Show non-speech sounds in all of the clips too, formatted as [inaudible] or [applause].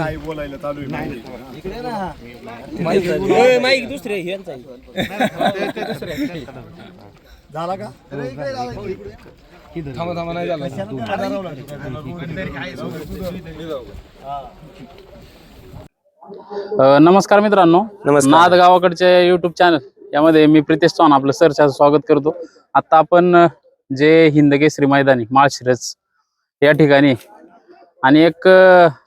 आई बोलायला चालू आहे माईक दुसरे यांचा झाला का? थांबा थांबा नाही झालं अ, नमस्कार मित्रांनो. नाद गावाकडच्या युट्यूब चॅनल यामध्ये मी प्रितेश चव्हाण आपलं सरच्या स्वागत करतो. आता आपण अ, जे हिंदकेसरी मैदानी माळशिरस या ठिकाणी. आणि एक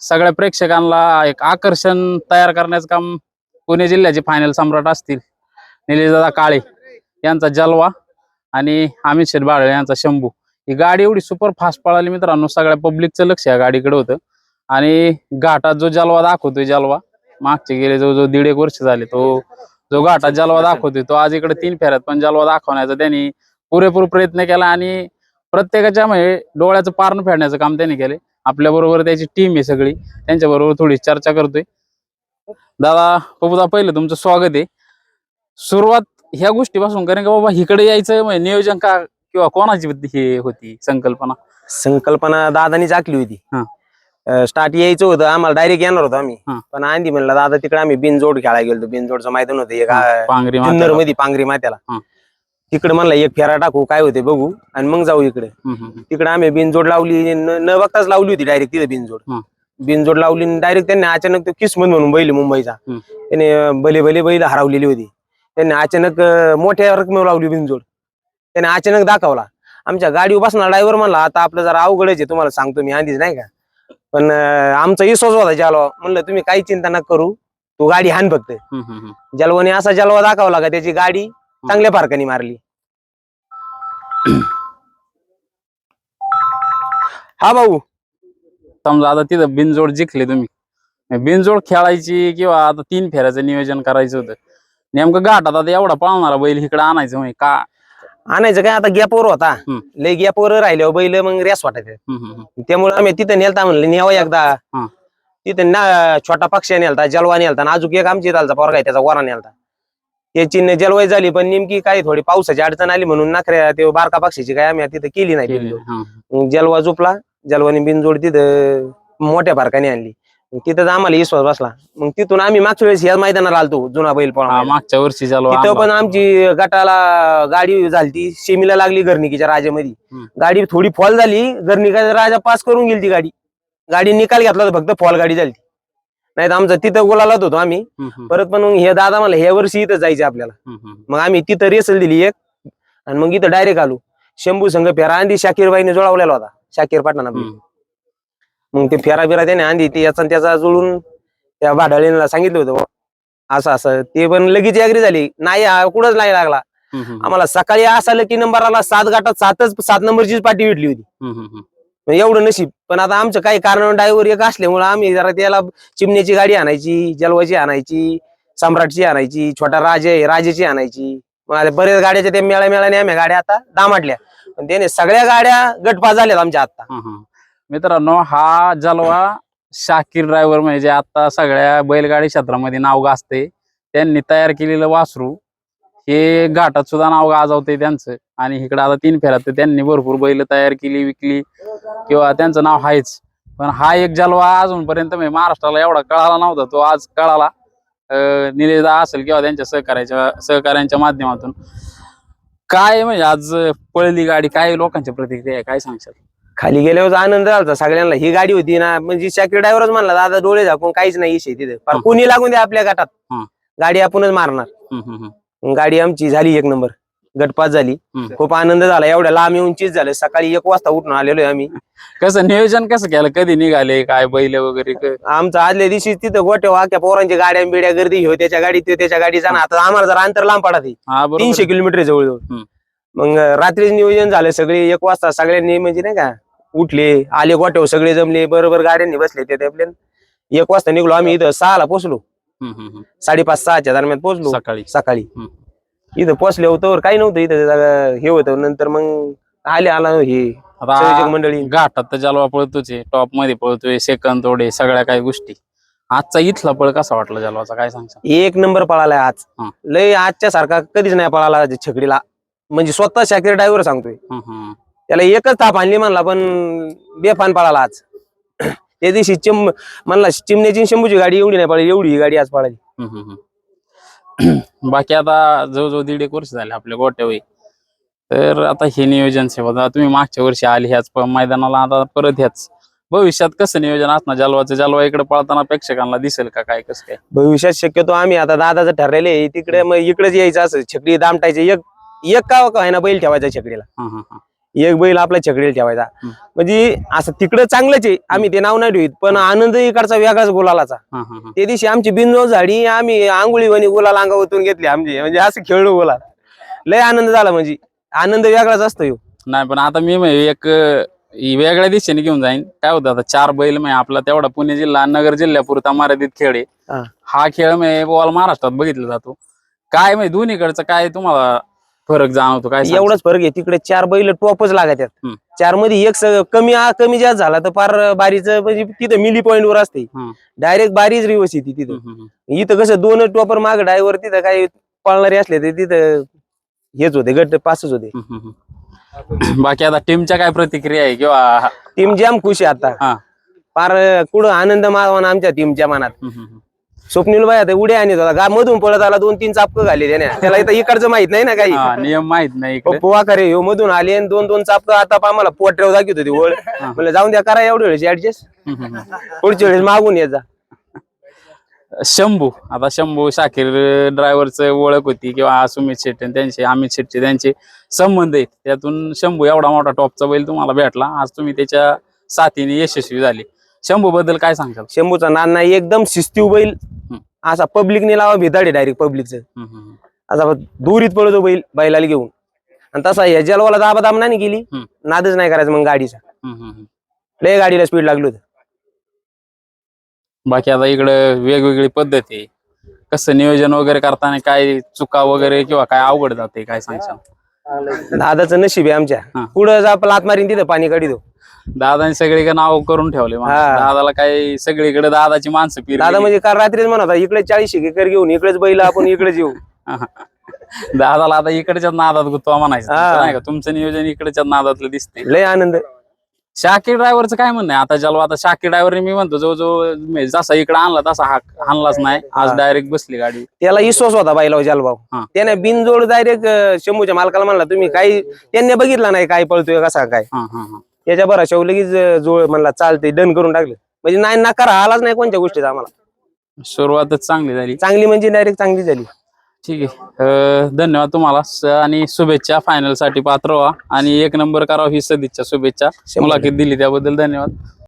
सगळ्या प्रेक्षकांना एक आकर्षण तयार करण्याचं काम पुणे जिल्ह्याचे फायनल सम्राट असतील. निलेशदादा काळे यांचा जलवा आणि अमित शेठ बाळ यांचा शंभू. ही गाडी एवढी सुपर फास्ट पळाली मित्रांनो सगळ्या पब्लिकचं लक्ष या गाडीकडे होतं. आणि घाटात जो जलवा दाखवतोय जलवा मागचे गेले जो जो दीड एक वर्ष झाले तो जो घाटात जलवा दाखवतोय तो आज इकडे तीन फेऱ्यात पण जलवा दाखवण्याचा त्यांनी पुरेपूर प्रयत्न केला आणि प्रत्येकाच्या म्हणजे डोळ्याचं पारण फेडण्याचं काम त्यांनी केले. आपल्या बरोबर त्याची टीम आहे सगळी त्यांच्या बरोबर थोडी चर्चा करतोय दादा पपुदा पहिलं तुमचं स्वागत आहे सुरुवात ह्या गोष्टीपासून कारण की बाबा इकडे यायचं म्हणजे नियोजन का किंवा कोणाची हे होती संकल्पना संकल्पना दादानीच आखली होती हा. स्टार्ट यायचं होतं आम्हाला डायरेक्ट येणार होतो आम्ही हा. पण आंधी म्हणलं दादा तिकडे आम्ही बिनजोड खेळायला गेलो बिनजोडचं मैदान होतं एक पांगरी माथ्याला. मध्ये पांगरी मात्याला हा. तिकडे म्हणलं एक फेरा टाकू काय होते बघू आणि मग जाऊ इकडे. तिकडे आम्ही बिनजोड लावली न न बघताच लावली होती डायरेक्ट तिथे बिनजोड. बिनजोड लावली डायरेक्ट त्यांनी अचानक तो किस्मत म्हणून बैल मुंबईचा. त्याने भले भले बैल हरवलेली होती. त्यांनी अचानक मोठ्या रकमेवर लावली बिनजोड. त्याने अचानक दाखवला. आमच्या गाडीवर बसणार ड्रायव्हर म्हणला आता आपलं जरा अवघडच आहे तुम्हाला सांगतो मी आधीच नाही का? पण आमचा विश्वास होता जालवा म्हणलं तुम्ही काही चिंता नका करू तू गाडी हान फक्त. जलवाने असा जलवा दाखवला का त्याची गाडी चांगल्या फारकानी मारली. [coughs] हा भाऊ. समजा आता तिथं बिनजोड जिंकले तुम्ही. बिनजोड खेळायची किंवा आता तीन फेऱ्याचं नियोजन करायचं होतं. नेमकं घाटात आता एवढा पळणारा बैल इकडे आणायचं म्हणजे का? आणायचं काय आता गॅपवर होता. लय गॅपवर राहिले बैल मग रेस वाटायचे. त्यामुळे आम्ही तिथं नेलता म्हणलं न्यावं एकदा. तिथं ना छोटा पक्षी नेलता जलवा नेलता आणि अजून एक आमची चालता पोरगा त्याचा वरा नेलता. त्याची न जलवाई झाली पण नेमकी काय थोडी पावसाची अडचण आली म्हणून नखऱ्या ते बारका पक्षीची काय आम्ही तिथं केली नाही. मग जलवा झोपला जलवानी बिनजोड तिथं मोठ्या बारकाने आणली. तिथं आम्हाला विश्वास बसला. मग तिथून आम्ही मागच्या वेळेस या मैदानाला आलतो जुना बैल पळा मागच्या वर्षी झालो तिथं पण आमची गटाला गाडी झालती सेमीला लागली गर्निकीच्या राजामध्ये. गाडी थोडी फॉल झाली गर्निका राजा पास करून गेली ती गाडी. गाडी निकाल घेतला फक्त फॉल गाडी झाली नाही तर आमचं तिथं गोलालाच होतो आम्ही. परत पण मग हे दादा मला ह्या वर्षी इथं जायचं आपल्याला. मग आम्ही तिथं रेसल दिली एक. आणि मग इथं डायरेक्ट आलो. शंभू संघ फेरा. आंधी शाकीरबाईने जुळवलेला होता. शाकीर पाटणा मग ते फेरा बिरा त्याने आंधी ते याचा त्याचा जुळून त्या भाडाळीला सांगितलं होतं असं असं. ते पण लगेच अग्री झाली. नाही कुठंच नाही लागला. आम्हाला सकाळी असा की नंबर आला सात गाठात सातच सात नंबरचीच पाठी भेटली होती. एवढं नशीब. पण आता आमचं काही कारण ड्रायव्हर एक असल्यामुळे आम्ही जरा त्याला चिमण्याची गाडी आणायची जलवाची आणायची सम्राटची आणायची छोटा राजे राजेची आणायची. मग आता बऱ्याच गाड्याच्या त्या मेळ्या मेळ्याने आम्ही गाड्या आता दामाटल्या पण त्याने सगळ्या गाड्या गटपा झाल्यात आमच्या आता. मित्रांनो हा जलवा शाकीर ड्रायव्हर म्हणजे आता सगळ्या बैलगाडी क्षेत्रामध्ये नाव गाजते त्यांनी तयार केलेलं वासरू हे घाटात सुद्धा नाव गाजवते त्यांचं. आणि इकडे आता तीन फेऱ्यात तर त्यांनी भरपूर बैल तयार केली विकली. किंवा त्यांचं नाव आहेच पण हा एक जलवा अजूनपर्यंत म्हणजे महाराष्ट्राला एवढा कळाला नव्हता. तो आज कळाला. अं, निलेशदा असेल किंवा त्यांच्या सहकार्याच्या सहकार्यांच्या माध्यमातून. काय म्हणजे आज पळली गाडी काय लोकांच्या प्रतिक्रिया आहे? काय सांगशाल? खाली गेल्यावर आनंद झाला सगळ्यांना. ही गाडी होती ना म्हणजे शाकीर ड्रायव्हरच म्हणला दादा डोळे झाकून काहीच नाही हं. कुणी लागून द्या आपल्या गटात. गाडी आपणच मारणार. गाडी आमची झाली एक नंबर. गटपास झाली. हम्म. खूप आनंद झाला. एवढ्या लांब येऊन चीज झालं. सकाळी एक वाजता उठून आलेलो आहे आम्ही. कसं नियोजन कसं केलं? कधी निघाले? काय बैल वगैरे? क- आमचं आदल्या दिवशी तिथं गोट्या वाक्या पोरांच्या गाड्या बिड्या गर्दी हो त्याच्या गाडी ते त्याच्या गाडी जाणार आता आम्हाला जरा अंतर लांब हा बरोबर. तीनशे किलोमीटर जवळजवळ. हम्म. मग रात्रीच नियोजन झालं. सगळे एक वाजता सगळ्यांनी म्हणजे नाही का उठले. आले गोट्यावर सगळे जमले. बरोबर गाड्यांनी बसले ते आपल्या एक वाजता निघलो आम्ही इथं सहाला हम्म. साडेपाच सहाच्या दरम्यान पोहोचलो. सकाळी. सकाळी. इथं पोहोचले होतो काही नव्हतं इथं हे होतं. नंतर मग आले आला हे मंडळी. घाटात तर जलवा पळतोच टॉपमध्ये पळतोय सेकंद तोडे सगळ्या काही गोष्टी. आजचा इथला पळ कसा वाटला जलवाचा काय सांगशाल? एक नंबर पळालाय आज. लय आजच्या सारखा कधीच नाही पळाला छकडीला. म्हणजे स्वतः शाकीर ड्रायव्हर सांगतोय. त्याला एकच ताप आणली म्हणला पण बेफान पळाला आज. त्या दिवशी चिम म्हणला चिमण्याची शंभूची गाडी एवढी नाही पळाली एवढी ही गाडी आज पळाली. [clears throat] बाकी आता जवळजवळ दीड एक वर्ष झाले आपल्या गोट्यावही तर आता हे नियोजन सेवा तुम्ही मागच्या वर्षी आले ह्याच प- मैदानाला आता परत ह्याच. भविष्यात कसं नियोजन असणार? जलवाचं जलवा इकडे पळताना प्रेक्षकांना दिसेल का काय कसं काय? भविष्यात शक्यतो आम्ही आता दादाचं ठरलेले तिकडे मग इकडेच यायचं असं छकडी दामटायचे एक एक का का ना बैल ठेवायचा छकडीला. हा, हा, हा. एक बैल आपल्या छकडीला ठेवायचा. म्हणजे असं तिकडं चांगलंच आहे. आम्ही ते नाव नाही ठेवीत पण आनंद इकडचा वेगळाच गुलालाचा. हा, हा, हा. त्या दिवशी आमची बिनजोड झाडी आम्ही आंघोळी वणी गुलाल अंगावतून घेतली आमची. म्हणजे असं खेळलो गुलाल. लय आनंद झाला म्हणजे. आनंद वेगळाच असतो ह्यो. नाही पण आता मी म्हणजे एक अं, ही वेगळ्या दिशेने घेऊन जाईन. काय होतं आता चार बैल म्हणजे आपला तेवढा पुणे जिल्हा नगर जिल्ह्यापुरता मर्यादित खेळ आहे. हा. हा खेळ म्हणजे बॉल महाराष्ट्रात बघितला जातो. काय म्हणजे दोन्हीकडचं काय तुम्हाला फरक जाणवतो काय सांगता? एवढाच फरक आहे तिकडे चार बैल टॉपच लागत हम्म. चारमध्ये एक स- कमी आ- कमी जास्त झाला तर फार बारीचं म्हणजे तिथं मिली पॉईंट वर असते हम्म. डायरेक्ट बारीच रिवर्स येते तिथं हम्म, हम्म, हम्म. इथं कसं दोन टॉपर माग ड्रायव्हर तिथं काही पळणारे असले तर तिथं हेच होते गट पासच होते हम्म, हम्म, हम्म. बाकी आता टीमच्या काय प्रतिक्रिया आहे किंवा टीम जाम खुश आहे आता हा फार कुठं आनंद मावाना आमच्या टीमच्या मनात हम्म, हम्म, हम्म. स्वप्नील बाई आता उड्या आणत होता. गा मधून पळत आला दोन तीन चापकं घाले त्याने. त्याला इथं इकडचं माहीत नाही ना काही. हा, नियम माहीत नाही इकडे. पोवा करे ह्यो मधून आले आणि दोन दोन चापकं आता आम्हाला पोटऱ्यावर दाखवत होती ओळ. म्हणलं जाऊन द्या करा एवढ्या वेळेस ऍडजस्ट हम्म, हम्म, हम्म. पुढच्या वेळेस मागून जा. शंभू आता शंभू शाकीर ड्रायव्हरचं ओळख होती किंवा सुमित शेट्टी त्यांचे अमित शेट्टी त्यांचे संबंध आहेत. त्यातून शंभू एवढा मोठा टॉपचा बैल तुम्हाला भेटला. आज तुम्ही त्याच्या साथीने यशस्वी झाले. शंभू बद्दल काय सांगाल शंभूचा नाना एकदम शिस्तीव बैल असा पब्लिकने लावा भिताडे डायरेक्ट पब्लिकचं असा दुरीत पळतो बैल बैलाला घेऊन. आणि तसा ह्या जलवाला दाबा दाब नाही केली. हम्म. नादच नाही करायचं मग गाडीचा. लय गाडीला स्पीड लागलो बाकी आता इकडं वेगवेगळी पद्धत आहे. कसं नियोजन वगैरे करताना काय चुका वगैरे किंवा काय अवघड जाते काय सांगशाल? दादाचं नशीब आहे आमच्या. पुढं जा लात मारीन तिथं पाणी काढी दो दादाने सगळीकडे नाव करून ठेवले माणसं. हा. दादाला काही सगळीकडे दादाची माणसं पिरली. दादा म्हणजे काल रात्रीच म्हणत होता इकडे चाळीस एकर घेऊन इकडेच बैल आपण इकडेच येऊ [laughs] दादाला आता इकडच्याच नादात गुतवा म्हणायचं हा. तुमचं नाही का तुमचं नियोजन इकडच्याच नादातलं दिसते लय आनंद शाकीर ड्रायव्हरचं काय म्हणणं आहे आता जलवा आता शाकीर ड्रायव्हरने मी म्हणतो जो जो म्हणजे जसा इकडे आणला तसा हा आणलाच नाही आज. डायरेक्ट बसली गाडी त्याला विश्वास होता जालभाऊ हा. त्याने बिनजोड डायरेक्ट शंभूच्या मालकाला म्हणला तुम्ही काही त्यांनी बघितला नाही काय पळतोय कसा काय हा हा हा त्याच्या बरा शेव लगेच जोड म्हणला चालते डन करून टाकलं. म्हणजे नाही नकार आलाच नाही कोणत्या गोष्टीचा आम्हाला. सुरुवातच चांगली झाली. चांगली म्हणजे डायरेक्ट चांगली झाली. ठीक आहे. अं, धन्यवाद तुम्हाला. स- आणि शुभेच्छा फायनलसाठी पात्र व्हा. आणि एक नंबर करावं ही सदिच्छा शुभेच्छा. मुलाखत दिली त्याबद्दल धन्यवाद.